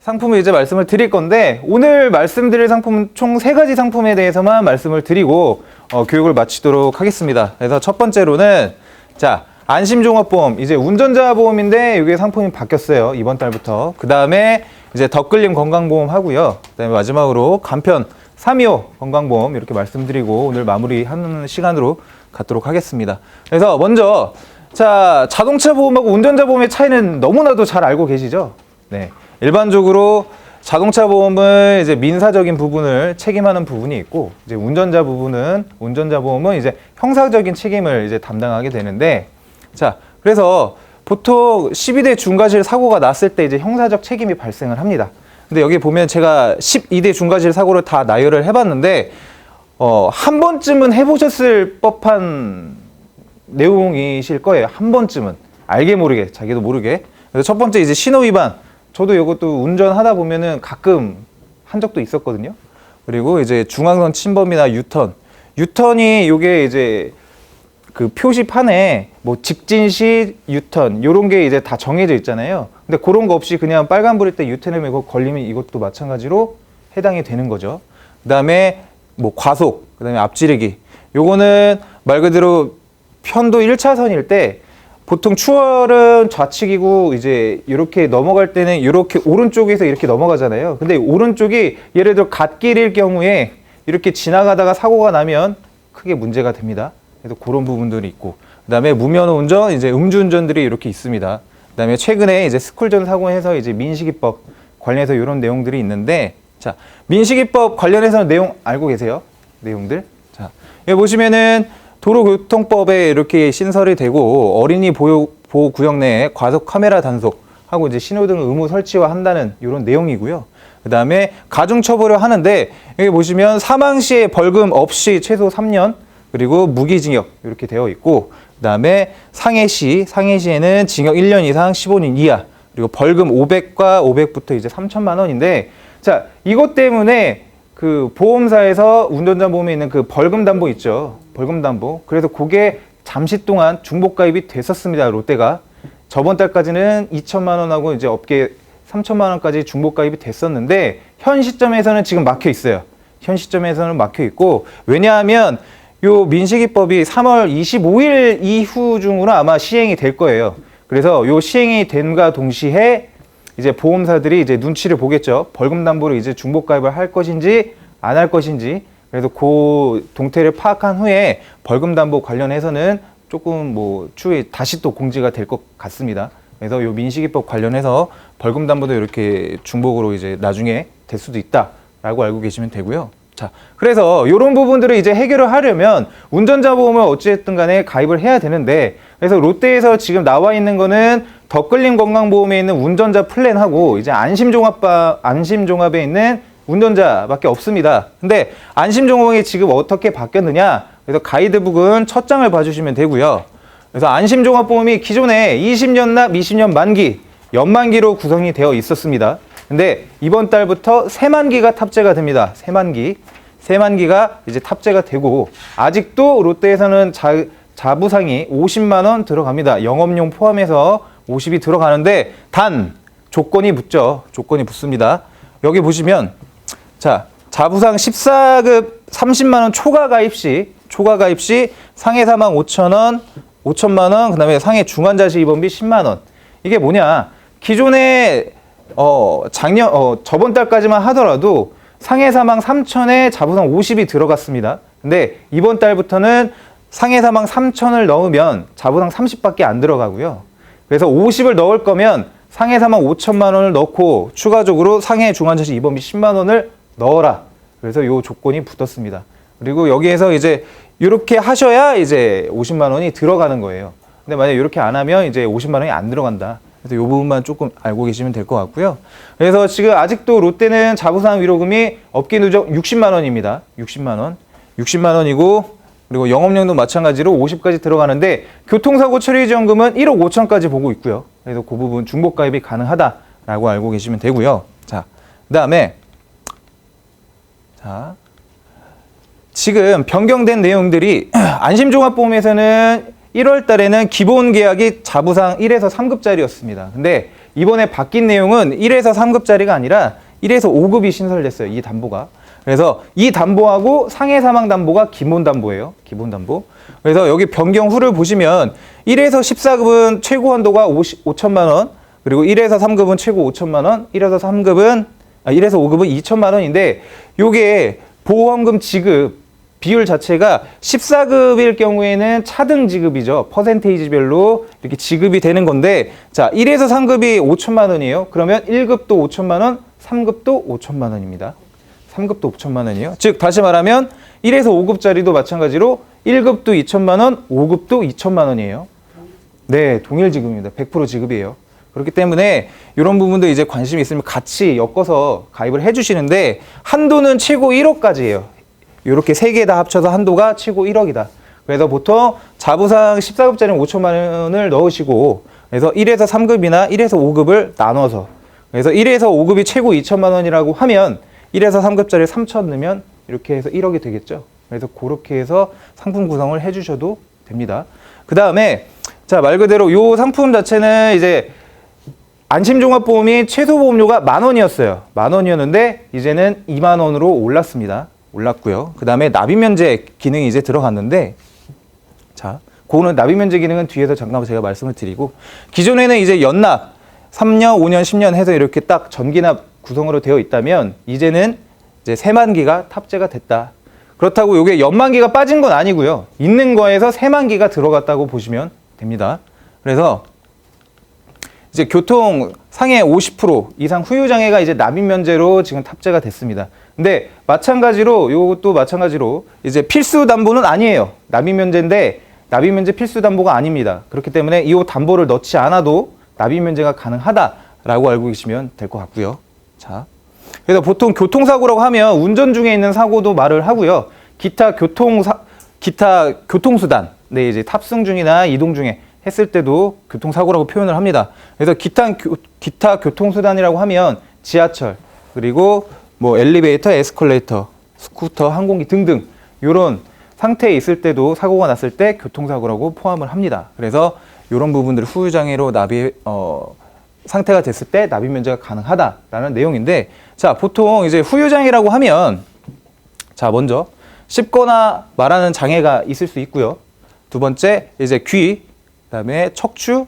상품을 이제 말씀을 드릴 건데 오늘 말씀드릴 상품은 총 세 가지 상품에 대해서만 말씀을 드리고 어, 교육을 마치도록 하겠습니다. 그래서 첫 번째로는 자 안심종합보험 이제 운전자 보험인데 이게 상품이 바뀌었어요 이번 달부터. 그 다음에 이제 덧끌림 건강보험 하고요. 그 다음에 마지막으로 간편 325 건강보험 이렇게 말씀드리고 오늘 마무리하는 시간으로 갖도록 하겠습니다. 그래서 먼저 자 자동차 보험하고 운전자 보험의 차이는 너무나도 잘 알고 계시죠? 네. 일반적으로 자동차 보험은 이제 민사적인 부분을 책임하는 부분이 있고 이제 운전자 부분은 운전자 보험은 이제 형사적인 책임을 이제 담당하게 되는데 자 그래서 보통 12대 중과실 사고가 났을 때 이제 형사적 책임이 발생을 합니다. 근데 여기 보면 제가 12대 중과실 사고를 다 나열을 해봤는데 어, 한 번쯤은 해보셨을 법한 내용이실 거예요. 한 번쯤은 알게 모르게 자기도 모르게. 그래서 첫 번째 이제 신호 위반. 저도 이것도 운전하다 보면은 가끔 한 적도 있었거든요. 그리고 이제 중앙선 침범이나 유턴. 유턴이 요게 이제 그 표시판에 뭐 직진 시 유턴 요런 게 이제 다 정해져 있잖아요. 근데 그런 거 없이 그냥 빨간 불일 때 유턴을 이거 걸리면 이것도 마찬가지로 해당이 되는 거죠. 그다음에 뭐 과속, 그다음에 앞지르기. 요거는 말 그대로 편도 1차선일 때 보통 추월은 좌측이고 이제 이렇게 넘어갈 때는 이렇게 오른쪽에서 이렇게 넘어가잖아요. 근데 오른쪽이 예를 들어 갓길일 경우에 이렇게 지나가다가 사고가 나면 크게 문제가 됩니다. 그래서 그런 부분들이 있고 그다음에 무면허 운전, 이제 음주운전들이 이렇게 있습니다. 그다음에 최근에 이제 스쿨전 사고해서 이제 민식이법 관련해서 이런 내용들이 있는데 자 민식이법 관련해서 내용 알고 계세요? 내용들 자 여기 보시면은 도로교통법에 이렇게 신설이 되고 어린이 보호, 보호 구역 내에 과속 카메라 단속 하고 이제 신호등 의무 설치와 한다는 이런 내용이고요. 그 다음에 가중 처벌을 하는데 여기 보시면 사망 시에 벌금 없이 최소 3년 그리고 무기징역 이렇게 되어 있고 그 다음에 상해시 상해시에는 징역 1년 이상 15년 이하 그리고 벌금 500과 500부터 이제 3천만 원인데 자 이것 때문에 그 보험사에서 운전자 보험에 있는 그 벌금 담보 있죠. 벌금 담보. 그래서 그게 잠시 동안 중복 가입이 됐었습니다. 롯데가. 저번 달까지는 2천만 원하고 이제 업계 3천만 원까지 중복 가입이 됐었는데 현 시점에서는 지금 막혀 있어요. 현 시점에서는 막혀 있고 왜냐하면 요 민식이법이 3월 25일 이후 중으로 아마 시행이 될 거예요. 그래서 요 시행이 됨과 동시에 이제 보험사들이 이제 눈치를 보겠죠. 벌금 담보를 이제 중복 가입을 할 것인지 안 할 것인지. 그래서 그 동태를 파악한 후에 벌금 담보 관련해서는 조금 뭐 추후에 다시 또 공지가 될 것 같습니다. 그래서 요 민식이법 관련해서 벌금 담보도 이렇게 중복으로 이제 나중에 될 수도 있다라고 알고 계시면 되고요. 자, 그래서 이런 부분들을 이제 해결을 하려면 운전자 보험을 어찌됐든 간에 가입을 해야 되는데 그래서 롯데에서 지금 나와 있는 거는 덧끌림 건강보험에 있는 운전자 플랜하고 이제 안심종합바 안심종합에 있는 운전자밖에 없습니다. 근데 안심종합이 지금 어떻게 바뀌었느냐? 그래서 가이드북은 첫 장을 봐주시면 되고요. 그래서 안심종합보험이 기존에 20년 납 20년 만기 연만기로 구성이 되어 있었습니다. 근데 이번 달부터 새만기가 탑재가 됩니다. 새만기. 새만기가 이제 탑재가 되고 아직도 롯데에서는 자, 자부상이 50만 원 들어갑니다. 영업용 포함해서 50이 들어가는데 단 조건이 붙죠. 조건이 붙습니다. 여기 보시면 자, 자부상 14급 30만 원 초과 가입 시 초과 가입 시 상해 사망 5천 원, 5천만 원, 그다음에 상해 중환자실 입원비 10만 원. 이게 뭐냐? 기존에 어, 작년 어, 저번 달까지만 하더라도 상해 사망 3천에 자부상 50이 들어갔습니다. 근데 이번 달부터는 상해 사망 3천을 넣으면 자부상 30밖에 안 들어가고요. 그래서 50을 넣을 거면 상해 사망 5천만 원을 넣고 추가적으로 상해 중환자실 입원비 10만 원을 넣어라. 그래서 요 조건이 붙었습니다. 그리고 여기에서 이제 이렇게 하셔야 이제 50만 원이 들어가는 거예요. 근데 만약 이렇게 안 하면 이제 50만 원이 안 들어간다. 그래서 이 부분만 조금 알고 계시면 될 것 같고요. 그래서 지금 아직도 롯데는 자부상 위로금이 업계 누적 60만 원입니다. 60만 원. 60만 원이고 그리고 영업용도 마찬가지로 50까지 들어가는데 교통사고 처리 지원금은 1억 5천까지 보고 있고요. 그래서 그 부분 중복 가입이 가능하다라고 알고 계시면 되고요. 자, 그다음에 자, 지금 변경된 내용들이 안심종합보험에서는 1월 달에는 기본 계약이 자부상 1에서 3급짜리였습니다. 근데 이번에 바뀐 내용은 1에서 3급짜리가 아니라 1에서 5급이 신설됐어요. 이 담보가. 그래서 이 담보하고 상해 사망 담보가 기본 담보예요. 기본 담보. 그래서 여기 변경 후를 보시면 1에서 14급은 최고 한도가 50, 5천만 원, 그리고 1에서 3급은 최고 5천만 원, 1에서 3급은 아, 1에서 5급은 2천만 원인데 요게 보험금 지급 비율 자체가 14급일 경우에는 차등 지급이죠. 퍼센테이지별로 이렇게 지급이 되는 건데 자, 1에서 3급이 5천만 원이에요. 그러면 1급도 5천만 원, 3급도 5천만 원입니다. 3급도 5천만 원이에요. 즉 다시 말하면 1에서 5급짜리도 마찬가지로 1급도 2천만 원, 5급도 2천만 원이에요. 네, 동일 지급입니다. 100% 지급이에요. 그렇기 때문에 이런 부분도 이제 관심이 있으면 같이 엮어서 가입을 해주시는데 한도는 최고 1억까지예요. 이렇게 세 개 다 합쳐서 한도가 최고 1억이다. 그래서 보통 자부상 14급짜리 5천만 원을 넣으시고 그래서 1에서 3급이나 1에서 5급을 나눠서 그래서 1에서 5급이 최고 2천만 원이라고 하면 1에서 3급짜리 3천 넣으면 이렇게 해서 1억이 되겠죠. 그래서 그렇게 해서 상품 구성을 해주셔도 됩니다. 그 다음에 자 말 그대로 요 상품 자체는 이제 안심종합보험이 최소 보험료가 만 원이었어요. 만 원이었는데 이제는 2만 원으로 올랐습니다. 올랐고요. 그 다음에 납입 면제 기능이 이제 들어갔는데 자, 그거는 납입 면제 기능은 뒤에서 잠깐 제가 말씀을 드리고 기존에는 이제 연납 3년, 5년, 10년 해서 이렇게 딱 전기납 구성으로 되어 있다면 이제는 이제 세만기가 탑재가 됐다. 그렇다고 이게 연만기가 빠진 건 아니고요. 있는 거에서 세만기가 들어갔다고 보시면 됩니다. 그래서 이제 교통 상해 50% 이상 후유 장애가 이제 납입 면제로 지금 탑재가 됐습니다. 근데 마찬가지로 요것도 마찬가지로 이제 필수 담보는 아니에요. 납입 면제인데 납입 면제 필수 담보가 아닙니다. 그렇기 때문에 이 담보를 넣지 않아도 납입 면제가 가능하다라고 알고 계시면 될 것 같고요. 자. 그래서 보통 교통사고라고 하면 운전 중에 있는 사고도 말을 하고요. 기타 교통 사 기타 교통수단, 네 이제 탑승 중이나 이동 중에 했을 때도 교통사고라고 표현을 합니다. 그래서 기타, 교, 기타 교통수단이라고 하면 지하철, 그리고 뭐 엘리베이터, 에스컬레이터, 스쿠터, 항공기 등등 이런 상태에 있을 때도 사고가 났을 때 교통사고라고 포함을 합니다. 그래서 이런 부분들을 후유장애로 납입, 어, 상태가 됐을 때 납입 면제가 가능하다라는 내용인데 자, 보통 이제 후유장애라고 하면 자, 먼저 씹거나 말하는 장애가 있을 수 있고요. 두 번째 이제 귀, 그다음에 척추,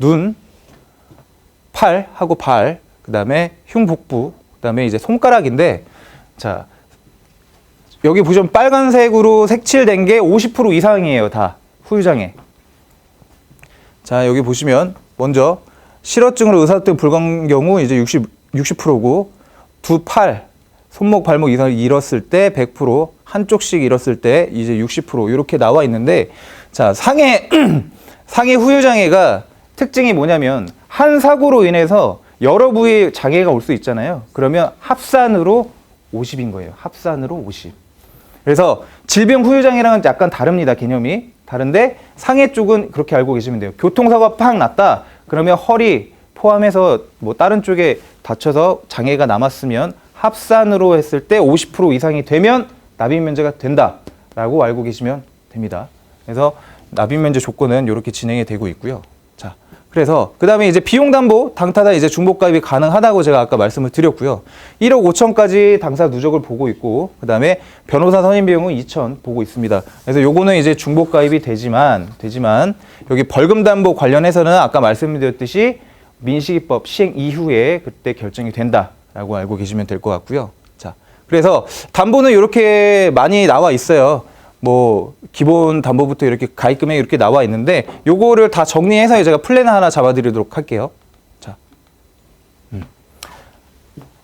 눈, 팔 하고 발, 그다음에 흉복부, 그다음에 이제 손가락인데 자 여기 보시면 빨간색으로 색칠된 게 50% 이상이에요 다 후유장애. 자 여기 보시면 먼저 실어증으로 의사소통 불가한 경우 이제 60 60%고 두 팔, 손목, 발목 이상을 잃었을 때 100%, 한쪽씩 잃었을 때 이제 60% 이렇게 나와 있는데 자 상해 상해 후유 장애가 특징이 뭐냐면 한 사고로 인해서 여러 부위 장애가 올 수 있잖아요. 그러면 합산으로 50인 거예요. 합산으로 50. 그래서 질병 후유 장애랑은 약간 다릅니다. 개념이 다른데 상해 쪽은 그렇게 알고 계시면 돼요. 교통사고가 팍 났다. 그러면 허리 포함해서 뭐 다른 쪽에 다쳐서 장애가 남았으면 합산으로 했을 때 50% 이상이 되면 납입 면제가 된다라고 알고 계시면 됩니다. 그래서 납입 면제 조건은 이렇게 진행이 되고 있고요. 자, 그래서 그다음에 이제 비용 담보 당사자 이제 중복 가입이 가능하다고 제가 아까 말씀을 드렸고요. 1억 5천까지 당사 누적을 보고 있고 그다음에 변호사 선임 비용은 2천 보고 있습니다. 그래서 요거는 이제 중복 가입이 되지만 되지만 여기 벌금 담보 관련해서는 아까 말씀드렸듯이 민식이법 시행 이후에 그때 결정이 된다라고 알고 계시면 될 것 같고요. 자, 그래서 담보는 이렇게 많이 나와 있어요. 뭐 기본 담보부터 이렇게 가입 금액 이렇게 나와 있는데 요거를 다 정리해서 제가 플랜 하나 잡아드리도록 할게요. 자, 음.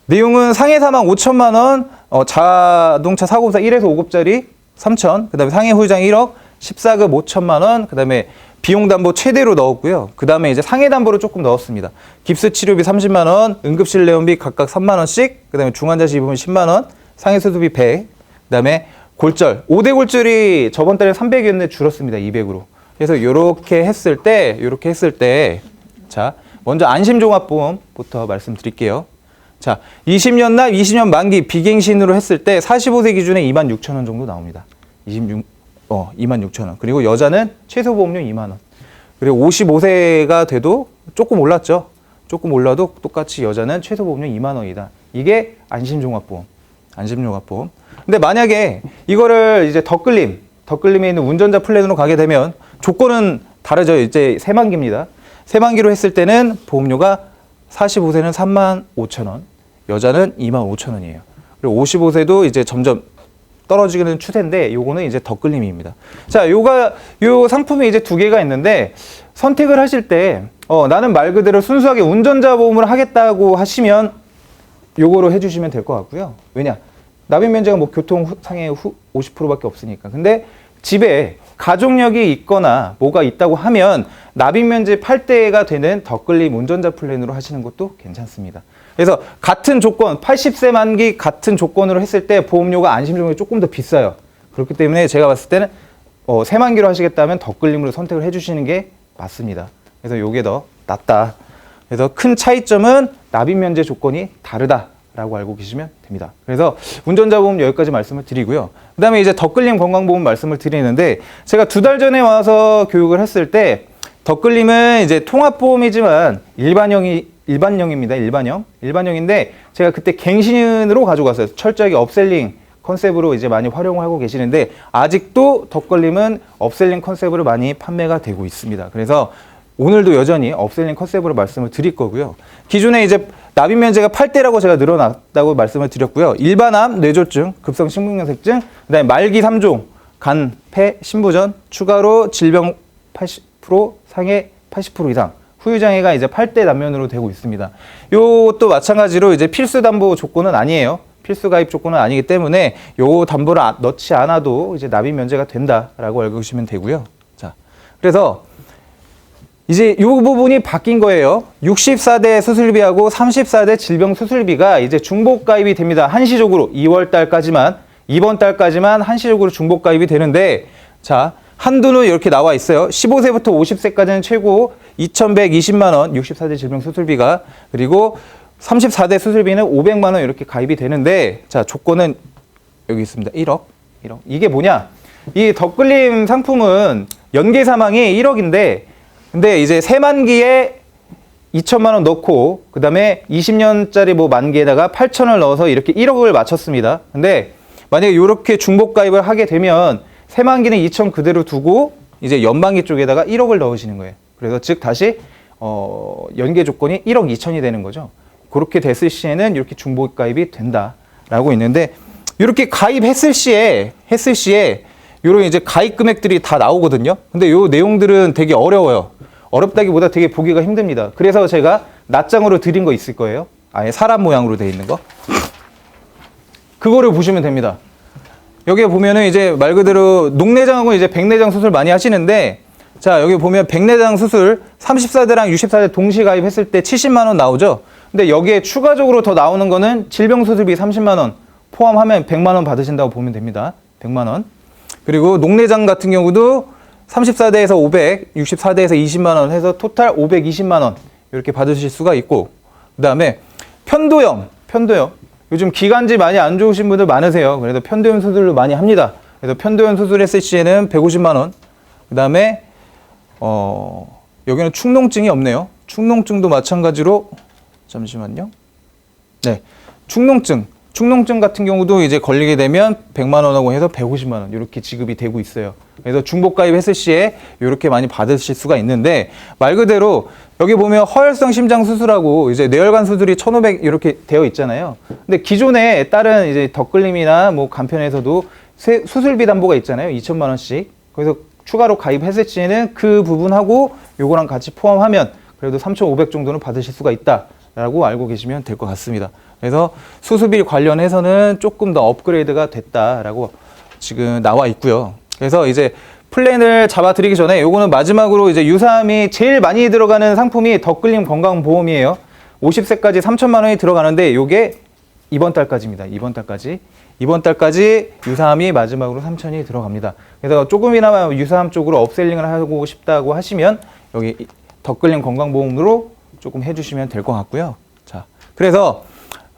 내용은 상해 사망 5천만 원, 어, 자동차 사고사 1에서 5급짜리 3천, 그다음에 상해 후유장 1억, 14급 5천만 원, 그다음에 비용 담보 최대로 넣었고요. 그다음에 이제 상해 담보를 조금 넣었습니다. 깁스 치료비 30만 원, 응급실 내원비 각각 3만 원씩, 그다음에 중환자실 입으면 10만 원, 상해 수술비 100, 그다음에 골절, 5대 골절이 저번 달에 300이었는데 줄었습니다. 200으로. 그래서 요렇게 했을 때, 요렇게 했을 때, 자, 먼저 안심종합보험부터 말씀드릴게요. 자, 20년 납, 20년 만기 비갱신으로 했을 때 45세 기준에 2만 6천 원 정도 나옵니다. 26, 어, 2만 6천 원. 그리고 여자는 최소 보험료 2만 원. 그리고 55세가 돼도 조금 올랐죠. 조금 올라도 똑같이 여자는 최소 보험료 2만 원이다. 이게 안심종합보험. 안심종합보험. 근데 만약에 이거를 이제 덧끌림, 덧끌림에 있는 운전자 플랜으로 가게 되면 조건은 다르죠. 이제 세만기입니다. 세만기로 했을 때는 보험료가 45세는 3만 5천 원, 여자는 2만 5천 원이에요. 그리고 55세도 이제 점점 떨어지는 추세인데 요거는 이제 덧끌림입니다. 자, 요가 요 상품이 이제 두 개가 있는데 선택을 하실 때 어, 나는 말 그대로 순수하게 운전자 보험을 하겠다고 하시면 요거로 해 주시면 될 것 같고요. 왜냐 납입 면제가 뭐 교통 후- 상해 후 50%밖에 없으니까. 근데 집에 가족력이 있거나 뭐가 있다고 하면 납입 면제 8대가 되는 덧끌림 운전자 플랜으로 하시는 것도 괜찮습니다. 그래서 같은 조건 80세 만기 같은 조건으로 했을 때 보험료가 안심종이 조금 더 비싸요. 그렇기 때문에 제가 봤을 때는 어, 세만기로 하시겠다면 덧끌림으로 선택을 해주시는 게 맞습니다. 그래서 요게 더 낫다. 그래서 큰 차이점은 납입 면제 조건이 다르다 라고 알고 계시면 됩니다. 그래서 운전자 보험 여기까지 말씀을 드리고요. 그 다음에 이제 덧끌림 건강보험 말씀을 드리는데 제가 두 달 전에 와서 교육을 했을 때 덧끌림은 이제 통합보험이지만 일반형이 일반형입니다. 일반형 일반형인데 제가 그때 갱신으로 가져갔어요. 철저하게 업셀링 컨셉으로 이제 많이 활용을 하고 계시는데 아직도 덧걸림은 업셀링 컨셉으로 많이 판매가 되고 있습니다. 그래서 오늘도 여전히 업셀링 컨셉으로 말씀을 드릴 거고요. 기존에 이제 납입 면제가 8대라고 제가 늘어났다고 말씀을 드렸고요. 일반암, 뇌졸중, 급성 심근경색증, 그다음에 말기 3종, 간, 폐, 신부전, 추가로 질병 80%, 상해 80% 이상 후유 장애가 이제 8대 남면으로 되고 있습니다. 요것도 마찬가지로 이제 필수 담보 조건은 아니에요. 필수 가입 조건은 아니기 때문에 요 담보를 아- 넣지 않아도 이제 납입 면제가 된다라고 알고 계시면 되고요. 자, 그래서 이제 이 부분이 바뀐 거예요. 64대 수술비하고 34대 질병 수술비가 이제 중복 가입이 됩니다. 한시적으로 2월 달까지만 이번 달까지만 한시적으로 중복 가입이 되는데 자, 한도는 이렇게 나와 있어요. 15세부터 50세까지는 최고 2,120만 원 64대 질병 수술비가 그리고 34대 수술비는 500만 원 이렇게 가입이 되는데 자, 조건은 여기 있습니다. 1억. 1억. 이게 뭐냐? 이 덧글림 상품은 연계 사망이 1억인데 근데 이제 세만기에 2천만 원 넣고 그다음에 20년짜리 뭐 만기에다가 8천을 넣어서 이렇게 1억을 맞췄습니다. 근데 만약에 이렇게 중복 가입을 하게 되면 세만기는 2천 그대로 두고 이제 연만기 쪽에다가 1억을 넣으시는 거예요. 그래서 즉 다시 어 연계 조건이 1억 2천이 되는 거죠. 그렇게 됐을 시에는 이렇게 중복 가입이 된다라고 있는데 이렇게 가입했을 시에 했을 시에 요런 이제 가입 금액들이 다 나오거든요. 근데 요 내용들은 되게 어려워요. 어렵다기보다 되게 보기가 힘듭니다. 그래서 제가 낱장으로 드린 거 있을 거예요. 아예 사람 모양으로 돼 있는 거. 그거를 보시면 됩니다. 여기에 보면은 이제 말 그대로 녹내장하고 이제 백내장 수술 많이 하시는데 자, 여기 보면 백내장 수술 34대랑 64대 동시 가입했을 때 70만 원 나오죠. 근데 여기에 추가적으로 더 나오는 거는 질병 수술비 30만 원 포함하면 100만 원 받으신다고 보면 됩니다. 100만 원. 그리고 녹내장 같은 경우도 34대에서 500, 64대에서 20만 원 해서 토탈 520만 원 이렇게 받으실 수가 있고 그다음에 편도염, 편도염. 요즘 기관지 많이 안 좋으신 분들 많으세요. 그래도 편도염 수술을 많이 합니다. 그래서 편도염 수술했을 시에는 150만 원. 그다음에 어, 여기는 축농증이 없네요. 축농증도 마찬가지로 잠시만요. 네. 축농증. 축농증 같은 경우도 이제 걸리게 되면 100만 원하고 해서 150만 원 이렇게 지급이 되고 있어요. 그래서 중복 가입했을 시에 이렇게 많이 받으실 수가 있는데 말 그대로 여기 보면 허혈성 심장 수술하고 이제 뇌혈관 수술이 1,500 이렇게 되어 있잖아요. 근데 기존에 다른 이제 덧글림이나 뭐 간편에서도 세- 수술비 담보가 있잖아요. 2천만 원씩. 그래서 추가로 가입했을 시에는 그 부분하고 요거랑 같이 포함하면 그래도 3,500 정도는 받으실 수가 있다라고 알고 계시면 될 것 같습니다. 그래서 수술비 관련해서는 조금 더 업그레이드가 됐다라고 지금 나와 있고요. 그래서 이제 플랜을 잡아드리기 전에 요거는 마지막으로 이제 유사함이 제일 많이 들어가는 상품이 덧글림 건강보험이에요. 50세까지 3천만 원이 들어가는데 요게 이번 달까지입니다. 이번 달까지. 이번 달까지 유사함이 마지막으로 3천이 들어갑니다. 그래서 조금이나마 유사함 쪽으로 업셀링을 하고 싶다고 하시면 여기 덧글림 건강보험으로 조금 해주시면 될 것 같고요. 자, 그래서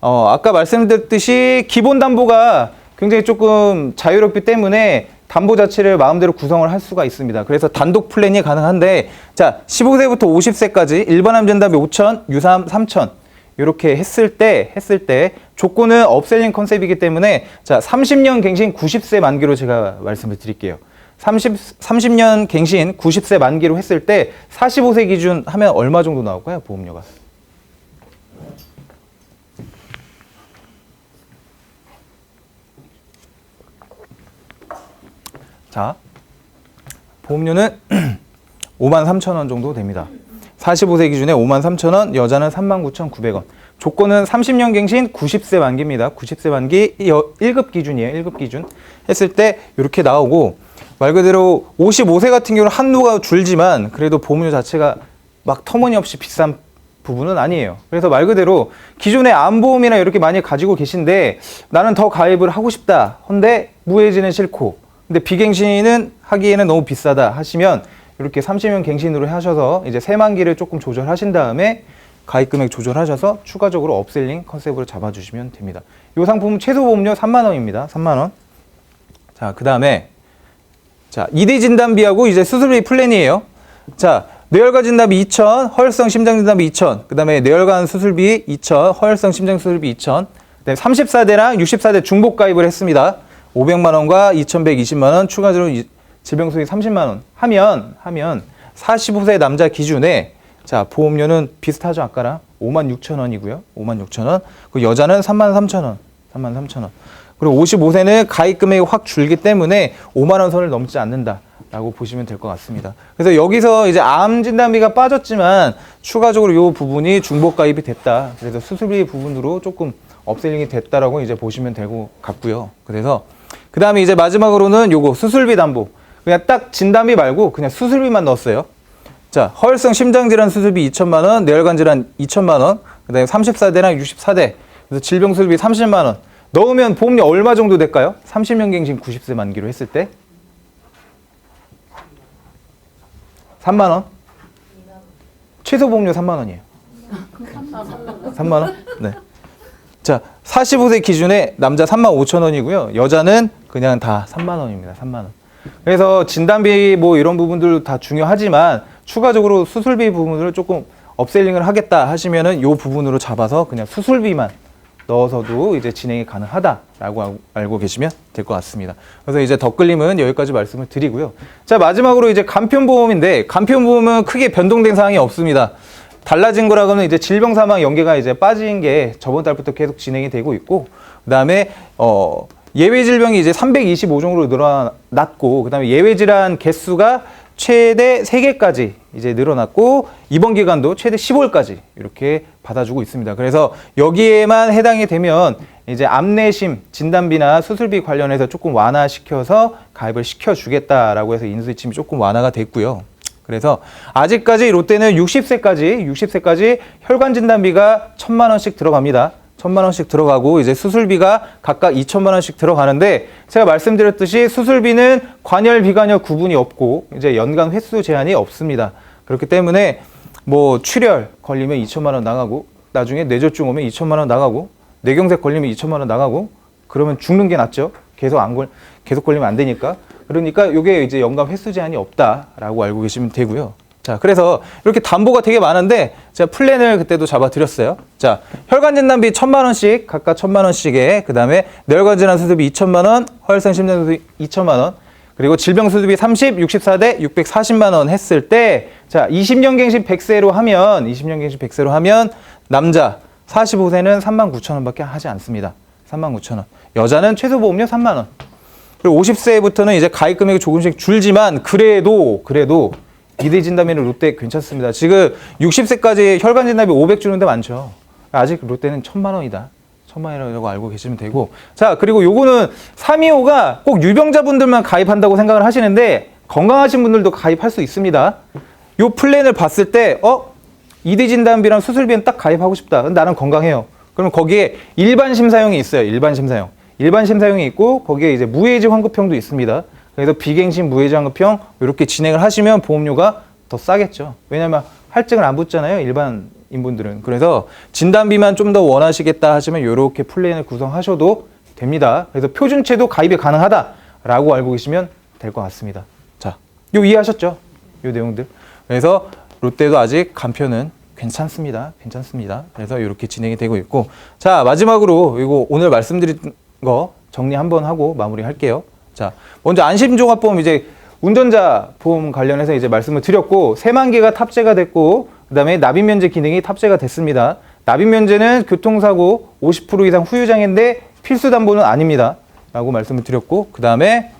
어, 아까 말씀드렸듯이 기본 담보가 굉장히 조금 자유롭기 때문에 담보 자체를 마음대로 구성을 할 수가 있습니다. 그래서 단독 플랜이 가능한데 자, 15세부터 50세까지 일반 암전담비 5천, 유사암 3천 이렇게 했을 때 했을 때 조건은 업셀링 컨셉이기 때문에 자, 30년 갱신 90세 만기로 제가 말씀을 드릴게요. 30, 30년 갱신 90세 만기로 했을 때 45세 기준 하면 얼마 정도 나올까요? 보험료가. 자, 보험료는 5만 3천 원 정도 됩니다. 45세 기준에 5만 3천 원, 여자는 3만 9천 9백 원. 조건은 30년 갱신 90세 만기입니다. 90세 만기 1급 기준이에요. 1급 기준. 했을 때 이렇게 나오고 말 그대로 55세 같은 경우는 한도가 줄지만 그래도 보험료 자체가 막 터무니없이 비싼 부분은 아니에요. 그래서 말 그대로 기존의 암보험이나 이렇게 많이 가지고 계신데 나는 더 가입을 하고 싶다. 근데 무해지는 싫고 근데 비갱신은 하기에는 너무 비싸다 하시면 이렇게 30년 갱신으로 하셔서 이제 세만기를 조금 조절하신 다음에 가입 금액 조절하셔서 추가적으로 업셀링 컨셉으로 잡아주시면 됩니다. 이 상품 최소 보험료 3만 원입니다. 3만 원. 자, 그 다음에 자, 2대 진단비하고 이제 수술비 플랜이에요. 자, 뇌혈관 진단비 2천, 허혈성 심장 진단비 2천, 그 다음에 뇌혈관 수술비 2천, 허혈성 심장 수술비 2천, 그 다음에 34대랑 64대 중복 가입을 했습니다. 500만 원과 2,120만 원, 추가적으로 이- 질병 소비 30만 원 하면 하면 45세 남자 기준에 자 보험료는 비슷하죠 아까랑 5만 6천 원이고요. 5만 6천 원. 그 여자는 3만 3천 원. 3만 3천 원. 그리고 55세는 가입 금액이 확 줄기 때문에 5만 원 선을 넘지 않는다라고 보시면 될 것 같습니다. 그래서 여기서 이제 암 진단비가 빠졌지만 추가적으로 이 부분이 중복 가입이 됐다. 그래서 수술비 부분으로 조금 업셀링이 됐다라고 이제 보시면 될것 같고요. 그래서 그 다음에 이제 마지막으로는 요거 수술비 담보. 그냥 딱 진단비 말고 그냥 수술비만 넣었어요. 자, 허혈성 심장질환 수술비 2천만 원, 뇌혈관 질환 2천만 원, 그다음에 34대랑 64대. 그래서 질병 수술비 30만 원. 넣으면 보험료 얼마 정도 될까요? 30년 갱신 90세 만기로 했을 때 3만 원. 최소 보험료 3만 원이에요. 3만 원? 네. 자, 45세 기준에 남자 3만 5천 원이고요. 여자는 그냥 다 3만 원입니다. 3만 원. 그래서 진단비 뭐 이런 부분들 다 중요하지만 추가적으로 수술비 부분을 조금 업셀링을 하겠다 하시면은 요 부분으로 잡아서 그냥 수술비만 넣어서도 이제 진행이 가능하다라고 알- 알고 계시면 될 것 같습니다. 그래서 이제 덧글림은 여기까지 말씀을 드리고요. 자, 마지막으로 이제 간편보험인데 간편보험은 크게 변동된 사항이 없습니다. 달라진 거라고는 이제 질병 사망 연계가 이제 빠진 게 저번 달부터 계속 진행이 되고 있고 그다음에 어 예외 질병이 이제 325종으로 늘어났고 그다음에 예외 질환 개수가 최대 3개까지 이제 늘어났고 이번 기간도 최대 15일까지 이렇게 받아주고 있습니다. 그래서 여기에만 해당이 되면 이제 암내심 진단비나 수술비 관련해서 조금 완화시켜서 가입을 시켜주겠다라고 해서 인수위침이 조금 완화가 됐고요. 그래서 아직까지 롯데는 60세까지 60세까지 혈관 진단비가 천만 원씩 들어갑니다. 천만 원씩 들어가고 이제 수술비가 각각 2천만 원씩 들어가는데 제가 말씀드렸듯이 수술비는 관열 비관열 구분이 없고 이제 연간 횟수 제한이 없습니다. 그렇기 때문에 뭐 출혈 걸리면 2천만 원 나가고 나중에 뇌졸중 오면 2천만 원 나가고 뇌경색 걸리면 2천만 원 나가고 그러면 죽는 게 낫죠. 계속 안 걸, 계속 걸리면 안 되니까. 그러니까 이게 이제 연간 횟수 제한이 없다라고 알고 계시면 되고요. 자, 그래서 이렇게 담보가 되게 많은데 제가 플랜을 그때도 잡아드렸어요. 자, 혈관 진단비 천만 원씩 각각 천만 원씩에 그다음에 뇌혈관 질환 수술비 2천만 원, 허혈성 심장 수술비 2천만 원, 그리고 질병 수술비 30, 64대 640만 원 했을 때 자, 20년 갱신 100세로 하면 20년 갱신 100세로 하면 남자 45세는 3만 9천 원밖에 하지 않습니다. 3만 9천 원. 여자는 최소 보험료 3만 원. 그리고 50세부터는 이제 가입 금액이 조금씩 줄지만 그래도 그래도 이대 진단비는 롯데 괜찮습니다. 지금 60세까지 혈관 진단비 500 주는 데 많죠. 아직 롯데는 천만 원이다. 천만 원이라고 알고 계시면 되고. 자, 그리고 요거는 325가 꼭 유병자분들만 가입한다고 생각을 하시는데 건강하신 분들도 가입할 수 있습니다. 요 플랜을 봤을 때 어? 이대 진단비랑 수술비는 딱 가입하고 싶다. 나는 건강해요. 그럼 거기에 일반 심사용이 있어요. 일반 심사용. 일반 심사용이 있고 거기에 이제 무해지 환급형도 있습니다. 그래서 비갱신 무해지 환급형 이렇게 진행을 하시면 보험료가 더 싸겠죠. 왜냐하면 할증을 안 붙잖아요. 일반 분들은. 그래서 진단비만 좀 더 원하시겠다 하시면 이렇게 플랜을 구성하셔도 됩니다. 그래서 표준체도 가입이 가능하다라고 알고 계시면 될 것 같습니다. 자, 요 이해하셨죠? 요 내용들. 그래서 롯데도 아직 간표는 괜찮습니다. 괜찮습니다. 그래서 이렇게 진행이 되고 있고. 자, 마지막으로 이거 오늘 말씀드린 거 정리 한번 하고 마무리할게요. 자, 먼저 안심종합보험 이제 운전자 보험 관련해서 이제 말씀을 드렸고 세만 개가 탑재가 됐고 그다음에 납입 면제 기능이 탑재가 됐습니다. 납입 면제는 교통사고 50% 이상 후유장애인데 필수 담보는 아닙니다. 라고 말씀을 드렸고 그다음에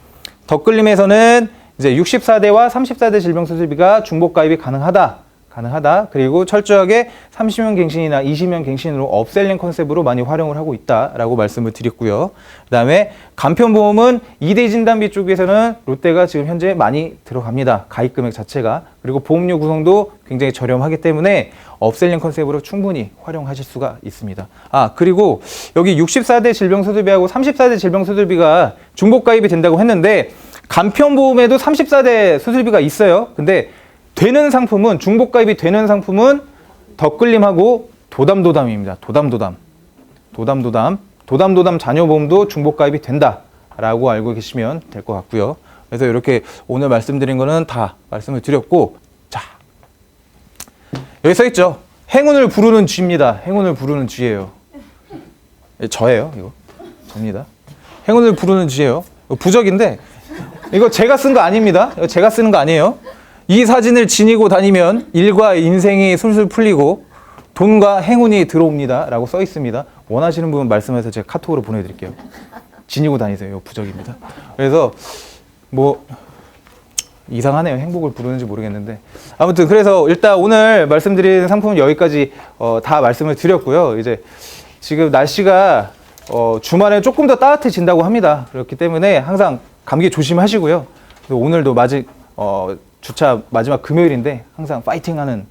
덧글림에서는 이제 64대와 34대 질병 수술비가 중복 가입이 가능하다. 가능하다. 그리고 철저하게 30명 갱신이나 20명 갱신으로 업셀링 컨셉으로 많이 활용을 하고 있다라고 말씀을 드렸고요. 그다음에 간편보험은 2대 진단비 쪽에서는 롯데가 지금 현재 많이 들어갑니다. 가입 금액 자체가. 그리고 보험료 구성도 굉장히 저렴하기 때문에 업셀링 컨셉으로 충분히 활용하실 수가 있습니다. 아, 그리고 여기 64대 질병수술비하고 34대 질병수술비가 중복 가입이 된다고 했는데 간편보험에도 34대 수술비가 있어요. 근데 되는 상품은 중복 가입이 되는 상품은 덧글림하고 도담도담입니다. 도담도담. 도담도담. 도담도담 자녀보험도 중복 가입이 된다라고 알고 계시면 될 것 같고요. 그래서 이렇게 오늘 말씀드린 거는 다 말씀을 드렸고 자. 여기 써 있죠. 행운을 부르는 쥐입니다. 행운을 부르는 쥐예요. 예, 저예요, 이거. 접니다. 행운을 부르는 쥐예요. 부적인데 이거 제가 쓴 거 아닙니다. 제가 쓰는 거 아니에요. 이 사진을 지니고 다니면 일과 인생이 술술 풀리고 돈과 행운이 들어옵니다. 라고 써 있습니다. 원하시는 분은 말씀해서 제가 카톡으로 보내드릴게요. 지니고 다니세요. 부적입니다. 그래서 뭐 이상하네요. 행복을 부르는지 모르겠는데. 아무튼 그래서 일단 오늘 말씀드린 상품은 여기까지 어, 다 말씀을 드렸고요. 이제 지금 날씨가 어, 주말에 조금 더 따뜻해진다고 합니다. 그렇기 때문에 항상 감기 조심하시고요. 오늘도 마지, 어, 주차 마지막 금요일인데 항상 파이팅하는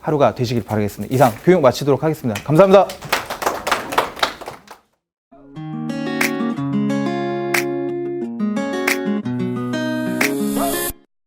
하루가 되시길 바라겠습니다. 이상 교육 마치도록 하겠습니다. 감사합니다.